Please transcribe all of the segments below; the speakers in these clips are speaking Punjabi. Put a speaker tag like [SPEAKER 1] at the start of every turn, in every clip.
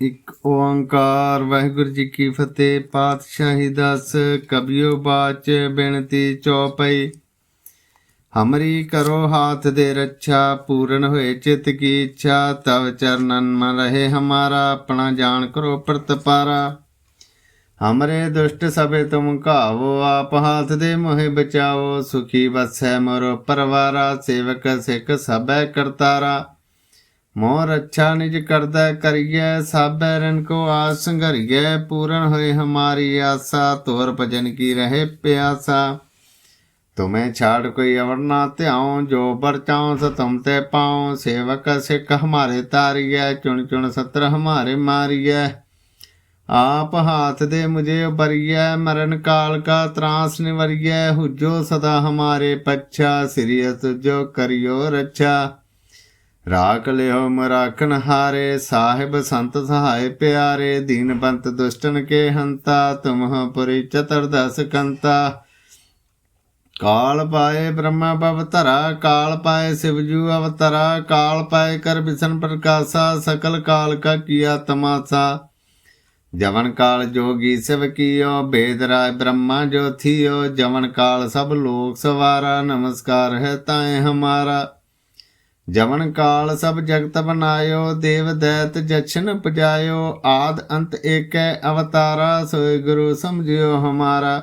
[SPEAKER 1] ਇਕ ਓੰਕਾਰ, ਵਾਹਿਗੁਰੂ ਜੀ ਕੀ ਫਤਿਹ, ਪਾਤਸ਼ਾਹੀ ਦਸ, ਕਬਿਓ ਬਾਚ ਬੇਨਤੀ ਚੌਪਈ। ਹਮਰੀ ਕਰੋ ਹਾਥ ਦੇ ਰੱਛਾ, ਪੂਰਨ ਹੋਏ ਚਿਤ ਕੀ ਇੱਛਾ, ਤਵ ਚਰਨਨ ਮਨ ਰਹੇ ਹਮਾਰਾ, ਆਪਣਾ ਜਾਣ ਕਰੋ ਪ੍ਰਤਪਾਰਾ ਹਮਰੇ ਦੁਸ਼ਟ ਸਭੇ ਤੁਮ ਘਾਵੋ, ਆਪ ਹਾਥ ਦੇ ਮੋਹਿ ਬਚਾਓ ਸੁਖੀ ਵਸੈ ਮੋਰ ਪਰਵਾਰਾ, ਸੇਵਕ ਸਿੱਖ ਸਭੈ ਕਰਤਾਰਾ। ਮੋਹ ਰੱਛਾ ਨਿਜ ਕਰਦਾ ਕਰੀਐ, ਸਾਬੈ ਰਨ ਕੋ ਆਸ ਸੰਘਰੀਐ, ਪੂਰਨ ਹੋਏ ਹਮਾਰੀ ਆਸਾ ਤੋਰ ਭਜਨ ਕੀ ਰਹੇ ਪਿਆਸਾ। ਤੁਮੇ ਛਾੜ ਕੋਈ ਅਵਰ ਨਾ ਧਿਆਉ, ਜੋ ਬਰਚਾਉ ਸ ਤੁਮ ਤੇ ਪਾਉ, ਸੇਵਕ ਸਿੱਖ ਹਮਾਰੇ ਤਾਰੀਐ, ਚੁਣ ਚੁਣ ਸਤਰ ਹਮਾਰੇ ਮਾਰੀਐ। ਆਪ ਹਾਥ ਦੇ ਮੁਝੇ ਉਬਰੀਐ ਮਰਨ ਕਾਲ ਕਾ ਤਰਾਸ ਨਿਵਰੀਐ, ਹੁਜੋ ਸਦਾ ਹਮਾਰੇ ਪੱਛਾ ਸਿਰਿਯ ਤੁਜੋ ਕਰਿਓ ਰੱਛਾ। ਰਾਖ ਲਿਓ ਮਰਾਖਨ ਹਾਰੇ, ਸਾਹਿਬ ਸੰਤ ਸਹਾਇ ਪਿਆਰੇ, ਦੀਨ ਦੁਸ਼ਟਨ ਕੇ ਹੰਤਾ ਤੁਮਹ ਪੁਰੀ ਚਤੁਰਦਸ ਕੰਤਾ। ਕਾਲ ਪਾਏ ਬ੍ਰਹਮਾ ਭਵ ਧਰਾ, ਕਾਲ ਪਾਏ ਸਿਵਜੂ ਅਵਤਰਾ, ਕਾਲ ਪਾਏ ਕਰ ਬਿਸ਼ਨ ਪ੍ਰਕਾਸ਼ਾ, ਸਕਲ ਕਾਲ ਕਾ ਕੀਆ ਤਮਾਸਾ। ਜਵਨ ਕਾਲ ਜੋਗੀ ਸਿਵ ਕੀਓ, ਬੇਦ ਰਾਏ ਬ੍ਰਹਮਾ ਜੋ ਥੀਓ ਜਵਨ ਕਾਲ ਸਭ ਲੋਕ ਸਵਾਰਾ, ਨਮਸਕਾਰ ਹੈ ਤਾਏ ਹਮਾਰਾ। ਜਵਨ ਕਾਲ ਸਭ ਜਗਤ ਬਨਾਇਓ ਦੇਵ ਦੈਤ ਜਛਨ ਪਜਾਇਓ ਆਦ ਅੰਤ ਏਕੈ ਅਵਤਾਰਾ ਸੋਇ ਗੁਰੂ ਸਮਝਿਓ ਹਮਾਰਾ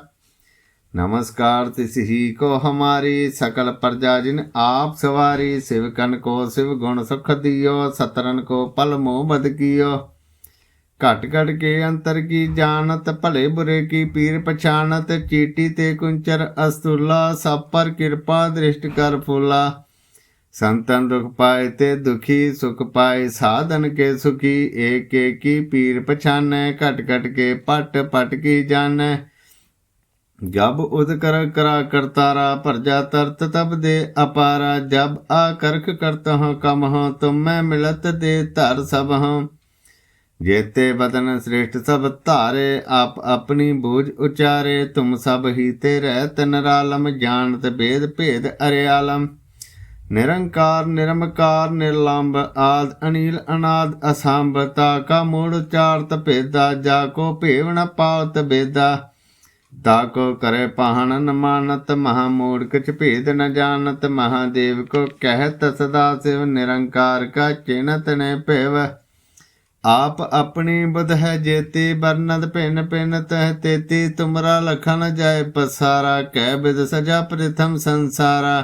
[SPEAKER 1] नमस्कार तिस ही को हमारी सकल प्रजा जिन आप सवारी शिवकन को शिव गुण सुख दियो सतरन को पल मोह बद कियो घट घट के अंतर की जानत भले बुरे की पीर पछानत चीटी ते कुंचर अस्तुला सब पर कृपा दृष्ट कर फूला ਸੰਤਨ ਰੁਖ ਪਾਏ ਤੇ ਦੁਖੀ ਸੁਖ ਪਾਏ, ਸਾਧਨ ਕੇ ਸੁਖੀ, ਏਕ ਏਕੀ ਪੀਰ ਪਛਾਨੈ, ਘਟ ਘਟ ਕੇ ਪਟ ਪਟ ਕੀ ਜਾਣੈ। ਜਬ ਉਦ ਕਰ ਕਰਾ ਕਰਤਾਰਾ ਭਰਜਾ ਤਰਤ ਤਬ ਦੇ ਅਪਾਰਾ, ਜਬ ਆ ਕਰਖ ਕਰਤ ਹਾਂ ਕਮ ਹਾਂ, ਤੁਮ ਮੈਂ ਮਿਲਤ ਦੇ ਧਰ ਸਭ ਹਾਂ। ਜੇਤੇ ਬਦਨ ਸ੍ਰੇਸ਼ਟ ਸਭ ਧਾਰੇ, ਆਪ ਆਪਣੀ ਬੋਝ ਉਚਾਰੇ, ਤੁਮ ਸਭ ਹੀ ਤੇ ਰਹਿ ਤਨ ਰਾਲਮ ਜਾਣਤ ਭੇਦ ਭੇਦ ਅਰੇ ਆਲਮ ਨਿਰੰਕਾਰ, ਨਿਰਮਕਾਰ ਨਿਰਲੰਭ ਆਦ ਅਨੀਲ ਅਨਾਦ, ਅਸੰਭ, ਤਾ ਕਾ ਮੂੜ ਚਾਰਤ ਭੇਦਾ, ਜਾ ਕੋ ਭੇਵ ਨ ਪਾਉਤ ਬੇਦਾ ਤਾ ਕੋ ਕਰੇ ਪਹਣ ਨ ਮਾਨਤ, ਮਹਾ ਮੂੜ ਕਿਛ ਭੇਦ ਨ ਜਾਣਤ ਮਹਾਦੇਵ ਕੋ ਕਹਿਤ ਸਦਾ ਸਿਵ, ਨਿਰੰਕਾਰ ਕਾ ਚਿਨਤ ਨੇ ਭੇਵ। ਆਪ ਆਪਣੀ ਬੁਧ ਹੈ ਜੇਤੀ ਬਰਨਦ ਭਿੰਨ ਭਿੰਨ ਤਹਿ ਤੇਤੀ, ਤੁਮਰਾ ਲਖਨ ਜਾਏ ਪਸਾਰਾ, ਕਹਿ ਬਿਦ ਸਜਾ ਪ੍ਰਥਮ ਸੰਸਾਰਾ।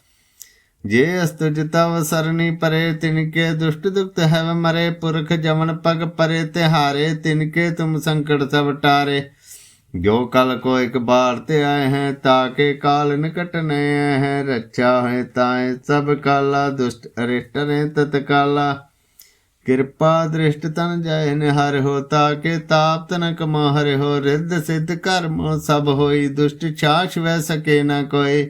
[SPEAKER 1] ਜੇ ਅਸਤੁਜ ਜਿਤਵ ਸਰਨੀ ਪਰੇ ਤਿਨ ਕੇ ਦੁਸ਼ਟ ਦੁਖਤ ਹੈਵ ਮਰੇ, ਪੁਰਖ ਜਮਨ ਪਗ ਪਰੇ ਤੇ ਹਾਰੇ ਤਿਨਕੇ ਤੁਮ ਸੰਕਟ ਸਭ ਟਾਰੇ। ਜੋ ਕਲ ਕੋ ਇੱਕ ਬਾਰ ਤੇ ਆਏ ਹੈ, ਤਾਂ ਕੇ ਕਾਲ ਨਿਕਟ ਨਏ ਹੈ, ਰੱਛਾ ਹੈ ਤਾਏ, ਸਭ ਕਾਲਾ ਦੁਸ਼ਟ ਅਰਿਸ਼ਟ ਨੇ ਤਤਕਾਲਾ। ਕਿਰਪਾ ਦ੍ਰਿਸ਼ਟ ਤਨ ਜਾਏ ਨਿਹਰ ਹੋ, ਤਾ ਕੇ ਤਾਪ ਤਨ ਕਮਾ ਹਰਿ ਹੋ, ਰਿੱਧ ਸਿੱਧ ਕਰਮ ਸਭ ਹੋਈ, ਦੁਸ਼ਟ ਛਾਛ ਵੈ ਸਕੇ ਨਾ ਕੋਈ।